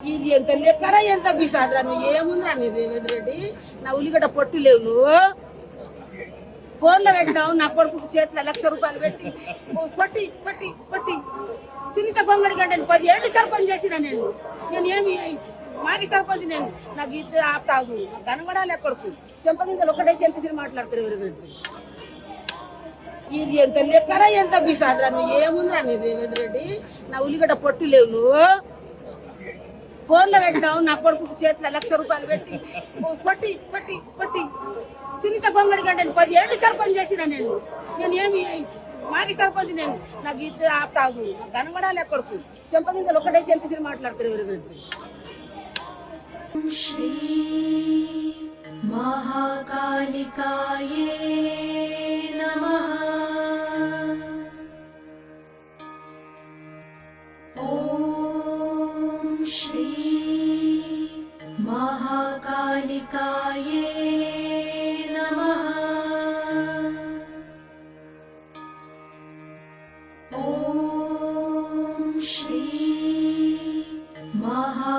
ఇది ఎంత లెక్కర ఎంత బిసాదరా నువ్వు? ఏముందిరా నీ రేవంత్ రెడ్డి? నా ఉల్లిగడ్డ పొట్టు లేవు నువ్వు. ఫోన్లో పెట్టినావు నా కొడుకు చేతిలో లక్ష రూపాయలు పెట్టి. ఓ కొట్టి పట్టి సునీత బొమ్మడి గంట పది ఏళ్ళు సర్పంచ్ చేసిన నేను. నేను ఏమి మాకి సర్పంచ్ నేను. నాకు ఇద్దరు ఆపుతాగు కనబడాలి కొడుకు. చెంప మీద ఒకటే సెల్ఫీ మాట్లాడతారు ఎవరు ఇది ఎంత లెక్కరా ఎంత బిసాదరా నువ్వు? ఏముందిరా నీ రేవంత్ రెడ్డి? నా ఉల్లిగడ్డ పొట్టు లేవు నువ్వు. గోర్లో పెట్టావు నా కొడుకు చేతిలో లక్ష రూపాయలు పెట్టి కొట్టి కొట్టి కొట్టి. సునీత బొమ్మడి గంటని పది ఏళ్ళు సర్పంచ్ చేసిన నేను. నేను ఏమి మాకి సర్పంచ్ నేను. నాకు ఇద్దరు ఆపుతాగు. కనబడాలి కొడుకు. చెంప మీద ఒకటే సెల్ఫీసీలు మాట్లాడతారు వీరు మహాకాళికాయే నమః. श्री महाकालिकाये नमः। ॐ श्री महाकालिकाये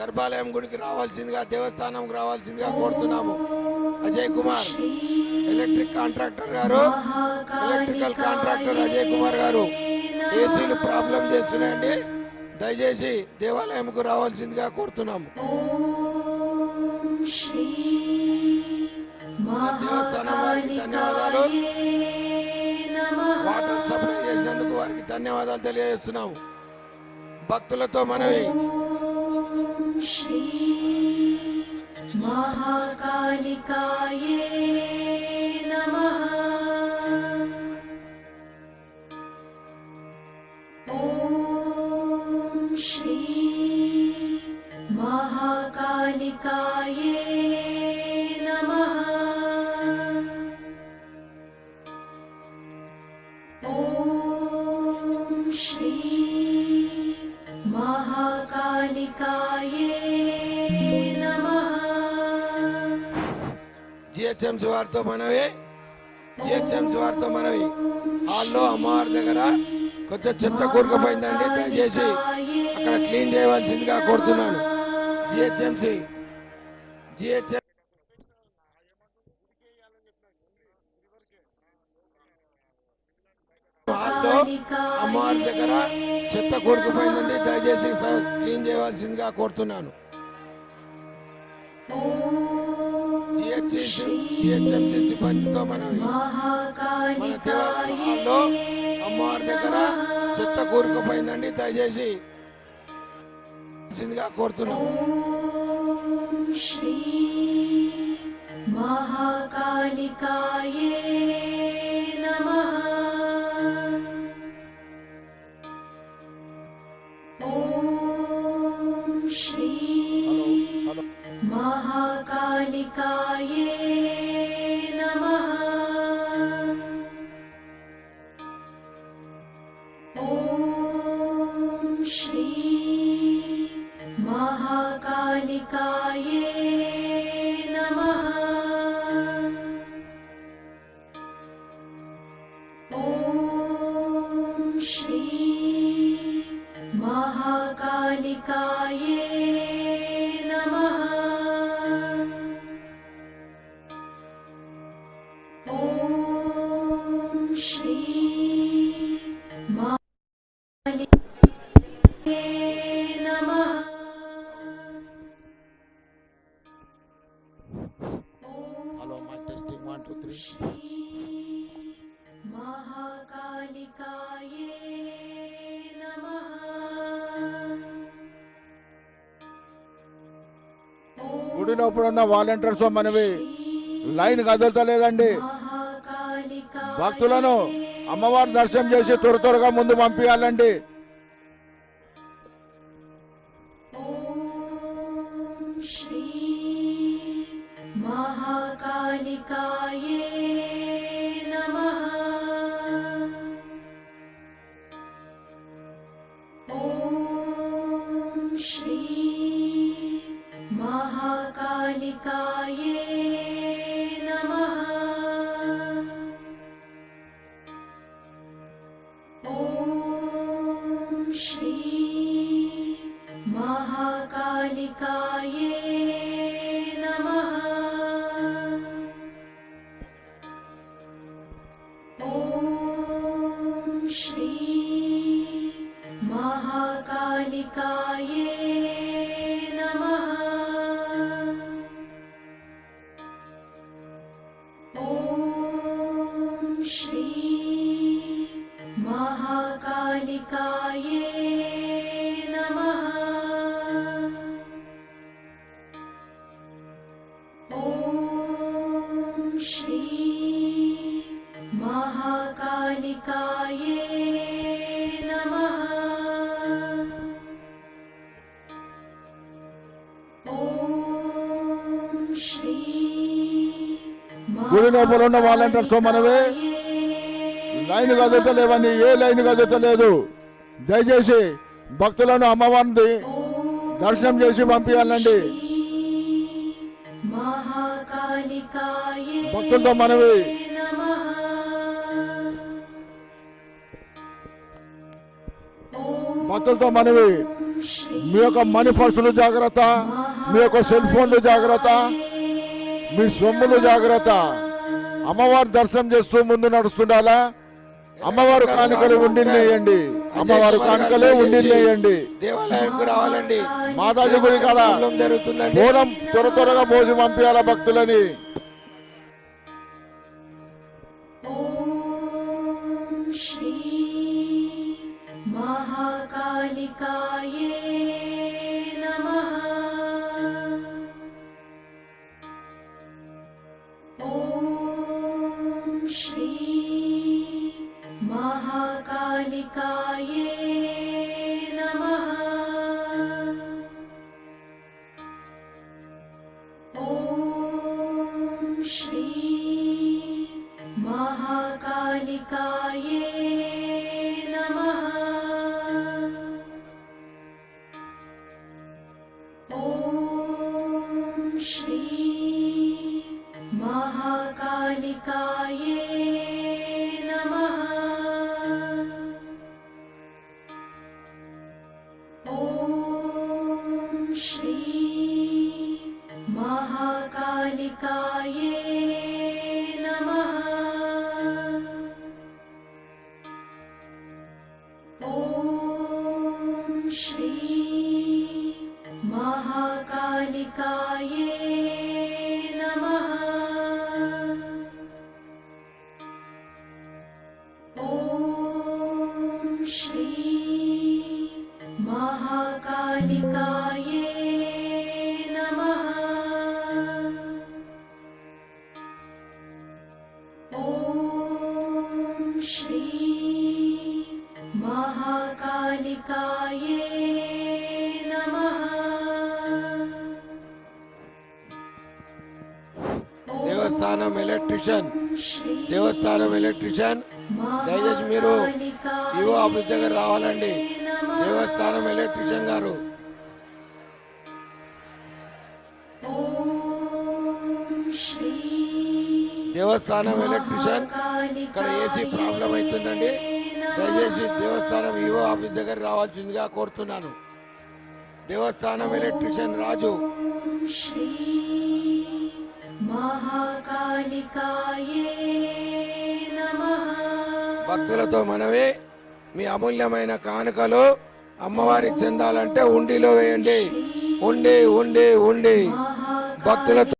గర్భాలయం గుడికి రావాల్సిందిగా దేవస్థానంకి రావాల్సిందిగా కోరుతున్నాము. అజయ్ కుమార్ ఎలక్ట్రిక్ కాంట్రాక్టర్ గారు ఎలక్ట్రికల్ కాంట్రాక్టర్ అజయ్ కుమార్ గారు ఏసీలు ప్రాబ్లం చేస్తున్నాయండి. దయచేసి దేవాలయంకు రావాల్సిందిగా కోరుతున్నాము. దేవస్థానం వారికి ధన్యవాదాలు. వాటర్ సప్లై చేసినందుకు వారికి ధన్యవాదాలు తెలియజేస్తున్నాము. భక్తులతో మనవి. श्री महाकालिकाये नमः। ॐ श्री महाकालिकाये नमः। ॐ श्री नमः జిహెచ్ఎంసి వారితో మనవి జిహెచ్ఎంసి వారితో మనవి. హాల్లో అమ్మవారి దగ్గర కొంచెం చెత్త కూరుకుపోయిందండి దయచేసి అక్కడ క్లీన్ చేయవలసిందిగా కోరుతున్నాను. జిహెచ్ఎంసి జిహెచ్ఎం రోడ్లో అమ్మవారి దగ్గర చెత్త కొడుకుపోయిందండి దయచేసి క్లీన్ చేయవలసిందిగా కోరుతున్నాను. జిహెచ్ఎంసీ పంచుతో మనం అమ్మవారి దగ్గర చెత్త కూరుకుపోయిందండి దయచేసి కోరుతున్నాం శ్రీ మహాకాళికాయే श्री महाकालिकाये श्री महाकालिकाये नमः గుడి లోపల ఉన్న వాలంటీర్స్ మనవి లైన్ కదులుతలేదండి महाकालिकाये భక్తులను అమ్మవారి దర్శనం చేసి త్వర త్వరగా ముందు పంపించాలండి नमः। ॐ श्री महाकालिकाये नमः। ॐ श्री महाकालिकाये नमः। ॐ श्री महाकालिकाये नमः। ॐ श्री महाकालिकाये గుడి లోపల ఉన్న వాలంటీర్ సోమనవే. లైన్ కదులుతలేవని ఏ లైన్ కదులుతలేదు దయచేసి భక్తులను అమ్మవారిని దర్శనం చేసి పంపించాలండి. భక్తులతో మనవి. భక్తులతో మనవి. మీ యొక్క మనీ పర్సులు జాగ్రత్త మీ యొక్క సెల్ ఫోన్లు జాగ్రత్త మీ సొమ్ములు జాగ్రత్త అమ్మవారి దర్శనం చేస్తూ ముందు నడుస్తుండాలా అమ్మవారు కానుకలు ఉండిల్లేయండి అమ్మవారు కానుకలే ఉండిల్లేయండి దేవాలయానికి రావాలండి మాతాజీ గుడి కాడ హోమం జరుగుతుందండి మూలం త్వర త్వరగా మోసి పంపించాల భక్తులని ॐ श्री महाकालिकाये े श्री महाकालिकाये श्री महाकालिकाये नमः దేవస్థానం ఎలక్ట్రిషియన్ श्री దేవస్థానం ఎలక్ట్రిషియన్ దయచేసి మీరు ఈవో ఆఫీస్ దగ్గర రావాలండి దేవస్థానం ఎలక్ట్రిషియన్ గారు ॐ श्री దేవస్థానం ఎలక్ట్రిషియన్ ఇక్కడ ఏసీ ప్రాబ్లం అవుతుందండి దయచేసి దేవస్థానం ఈవో ఆఫీస్ దగ్గర రావాల్సిందిగా కోరుతున్నాను. దేవస్థానం ఎలక్ట్రిషియన్ రాజు. శ్రీ భక్తులతో మనమే మీ అమూల్యమైన కానుకలు అమ్మవారికి చెందాలంటే ఉండిలో వేయండి. ఉండి ఉండి ఉండి భక్తులతో